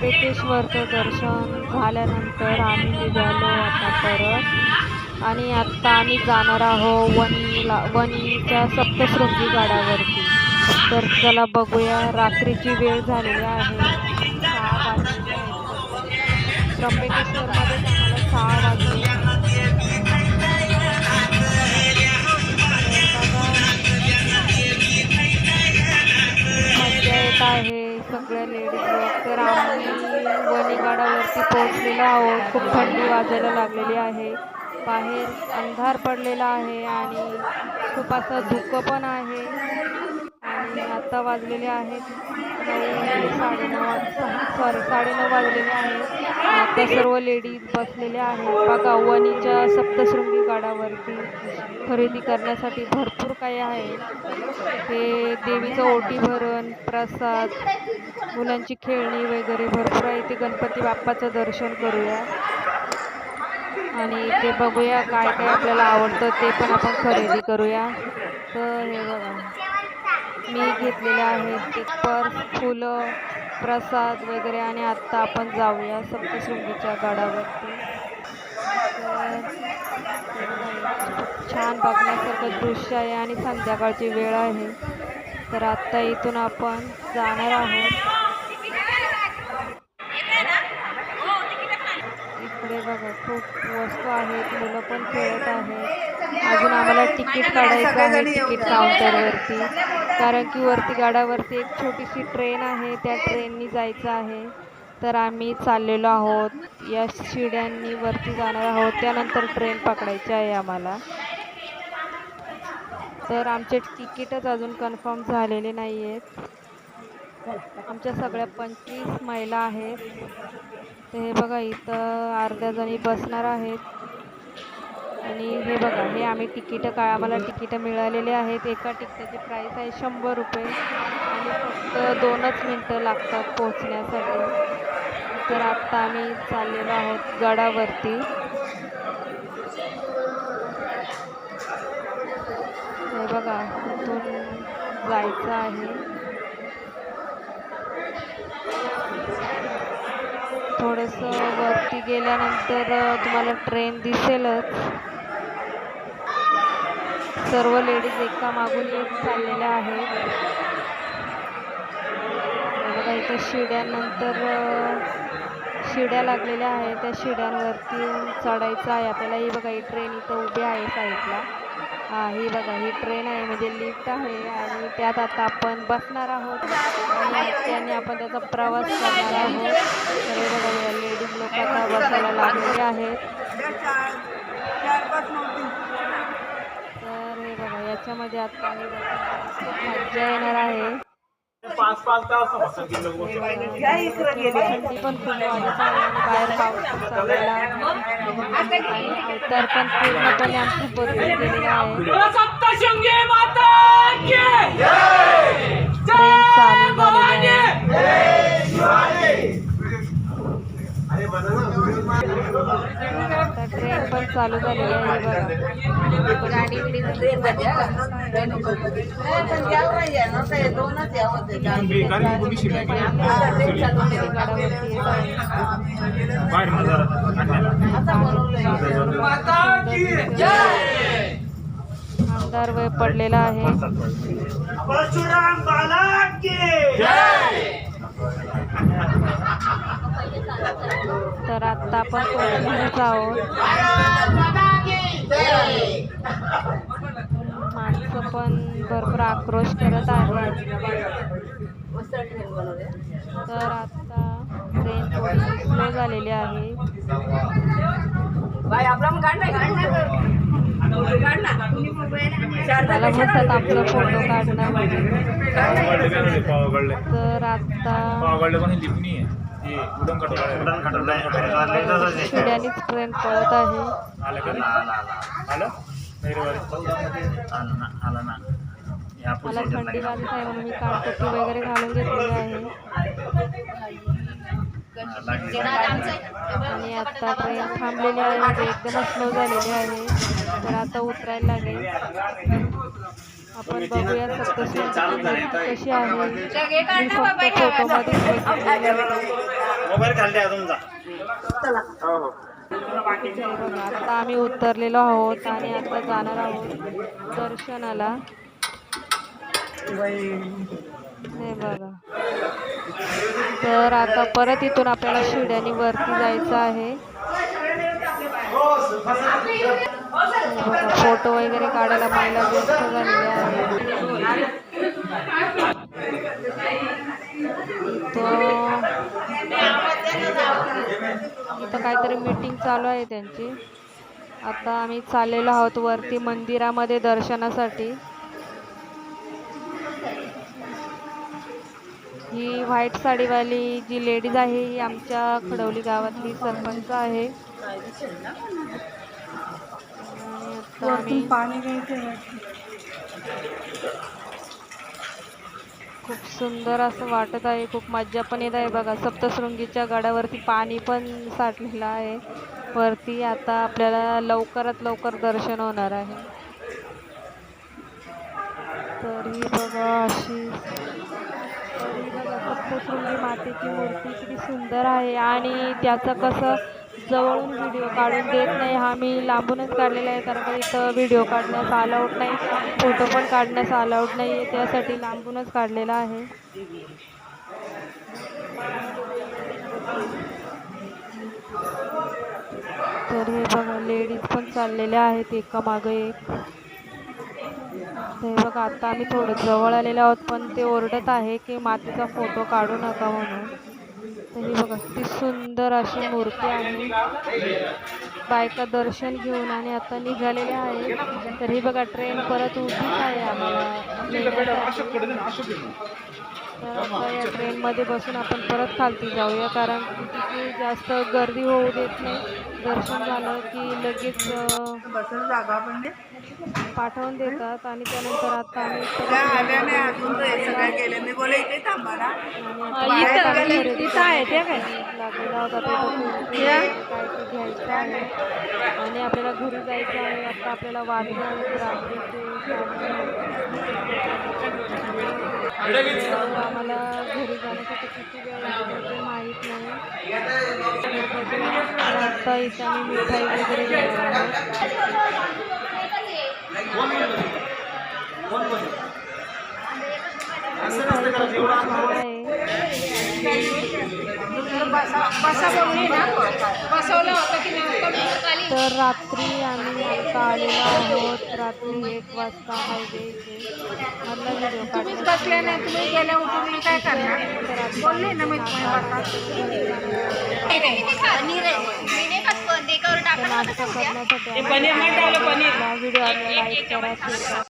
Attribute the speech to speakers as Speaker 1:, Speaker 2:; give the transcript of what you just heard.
Speaker 1: त्र्यंबकेश्वरचं दर्शन झाल्यानंतर आम्ही निघालो आता परत. आणि आत्ता आम्ही जाणार आहोत वणीला वणीच्या सप्तशृंगी गडावरती तर चला बघूया रात्रीची वेळ झालेली आहे. सहा वाजलेले चांगला त्र्यंबकेश्वरमध्ये आम्हाला सहा वाजले. आहे. सगळ्या लेडीज लोक तर आम्ही वणीगाडावरती पोहोचलेलो आहोत. खूप थंडी वाजायला लागलेली आहे. बाहेर अंधार पडलेला आहे आणि खूप असं धुकं पण आहे. आणि आत्ता वाजलेले आहेत नऊ साडेनऊ सॉरी साडेनऊ वाजलेले आहेत. आता सर्व लेडीज बसलेल्या आहेत. बघा वणीच्या सप्तशृंगी गडावरती खरेदी करण्यासाठी भरपूर काही आहे. हे देवीचं ओटी भरण प्रसाद मुलांची खेळणी वगैरे भरपूर आहे. ते गणपती बाप्पाचं दर्शन करूया. आणि ते बघूया काय काय आपल्याला आवडतं ते पण आपण खरेदी करूया. तर हे बघा. मी घेतलेले आहेत ते पर्स फुलं प्रसाद वगैरे आणि आत्ता आपण जाऊया सप्तशृंगीच्या गडावरती. खूप छान बघण्यासारखं दृश्य आहे आणि संध्याकाळची वेळ आहे. तर आत्ता इथून आपण जाणार आहोत. इकडे बघा खूप वस्तू आहेत. मुलं पण खेळत आहेत. अजून आम्हाला तिकीट काढायचं आहे तिकीट काउंटरवरती कारण की वरती गाडावरती एक छोटीशी ट्रेन आहे. त्या ट्रेननी जायचं आहे. तर आम्ही चाललेलो आहोत. या शिड्यांनी वरती जाणार आहोत. त्यानंतर ट्रेन पकडायची आहे आम्हाला. तर आमचे तिकीटच अजून कन्फर्म झालेले नाही आहेत आमच्या सगळ्या पंचवीस महिला आहेत. तर हे बघा इथं अर्ध्या जणी बसणार आहेत. आणि हे बघा हे आम्ही तिकीटं का आम्हाला तिकीटं मिळालेले आहेत. एका तिकिटाची प्राईस आहे शंभर रुपये. आणि फक्त दोनच मिनटं लागतात पोहोचण्यासाठी. तर आत्ता आम्ही चाललेलो आहोत गडावरती. हे बघा इथून जायचं आहे. थोडंसं वरती गेल्यानंतर तुम्हाला ट्रेन दिसेलच. सर्व लेडीज एका मागून येत चाललेल्या आहेत. बघा इथं शिड्यानंतर शिड्या लागलेल्या आहेत. त्या शिड्यांवरती चढायचं आहे. आपल्याला ही बघा ही ट्रेन इथं उभी आहे साईडला. हा ही बघा ही ट्रेन आहे. म्हणजे लिफ्ट आहे आणि त्यात आता आपण बसणार आहोत. आणि त्याने आपण त्याचा प्रवास करणार आहोत. तर हे बघा लेडीज लोक आता बसायला लागलेले आहेत. याच्यामध्ये आता हे मज्जा येणार आहे.
Speaker 2: पाच पाच तास
Speaker 1: पण खूप बाहेर पाऊस पण आहे पण पूर्णपणे आमची ट्रेन चालू झालेली ट्रेन पण चालू झालेली आहे बघा. अंधार वय पडलेला आहे. तर आत्ता आपण पोहोचलेलोच आहोत. माणसं पण भरपूर आक्रोश करत आहेत. तर आता ट्रेन थोडी स्लो झालेली आहे. मला म्हणतात आपलं फोटो काढणं तर आता ट्रेन पळत आहे. मला थंडी वाजत आहे म्हणून मी कानपट्टी वगैरे घालून घेतलेली आहे. आणि आता ट्रेन थांबलेली आहे. म्हणजे एकदम स्लो झालेली आहे. तर आता उतरायला लागेल. आपण बघूया सप्तशृंगी कशी आहे मी फक्त
Speaker 2: तुमचा. हो हो.
Speaker 1: आता आम्ही उतरलेलो आहोत आणि आता जाणार आहोत दर्शनाला. हे बघा. तर आता परत इथून आपल्याला शिड्यानी वरती जायचं आहे. हे फोटो वगैरे काढायला पाहिला व्यस्त झालेले आहे. इथं इथं काहीतरी मीटिंग चालू आहे त्यांची. आता आम्ही चाललेलो आहोत वरती मंदिरामध्ये दर्शनासाठी. ही व्हाईट साडीवाली जी लेडीज आहे ही आमच्या खडवली गावातली सरपंच आहे. आणि पाणी खूप सुंदर असं वाटत आहे खूप मज्जा पण येत आहे बघा. सप्तशृंगीच्या गडावरती पाणी पण साठलेलं आहे. वरती आता आपल्याला लवकरात लवकर दर्शन होणार आहे. तरी बघा अशी तरी बघा सप्तशृंगी मातेची मूर्ती किती सुंदर आहे. आणि त्याचं कसं जवळून व्हिडिओ काढून देत नाही. हा मी लांबूनच काढलेला आहे. कारण का इथं व्हिडिओ काढण्यास अलाउड नाही. फोटो पण काढण्यास अलाउड नाही आहे त्यासाठी लांबूनच काढलेला आहे. तर हे बघा लेडीज पण चाललेल्या आहेत. एका मागे एक. हे बघा आता आम्ही थोडं जवळ आलेलो आहोत. पण ते ओरडत आहे की मातीचा फोटो काढू नका म्हणून. तर ही बघा किती सुंदर अशी मूर्ती आहे. बायका दर्शन घेऊन आणि आता निघालेल्या आहे तर ही बघा ट्रेन परत उभीच आहे आम्हाला तर आता या ट्रेनमध्ये बसून आपण परत खालती जाऊया कारण तिथे जास्त गर्दी होऊ देत नाही. दर्शन झालं की लगेच. पाठवून देतात आणि त्यानंतर आता आम्ही
Speaker 3: त्या
Speaker 1: लागलेला होता काय घ्यायचं आहे. आणि आपल्याला घरी जायचं आहे. आता आपल्याला वाजले आहेत रात्रीचे साडेनऊ. तर आम्हाला घरी जाण्यासाठी किती वेळ लागेल ते माहीत नाही. आता इथे आम्ही मिठाई वगैरे तर रात्री आम्ही आता आलेलो आहोत. रात्री एक वाजता हायवे इथे मधला व्हिडिओ
Speaker 3: बसले नाही तुम्ही गेल्या उठून मग काय करणार? बोलले ना मी
Speaker 1: नाश्ता करण्यासाठी व्हिडिओ लाईक करा शेअर करा.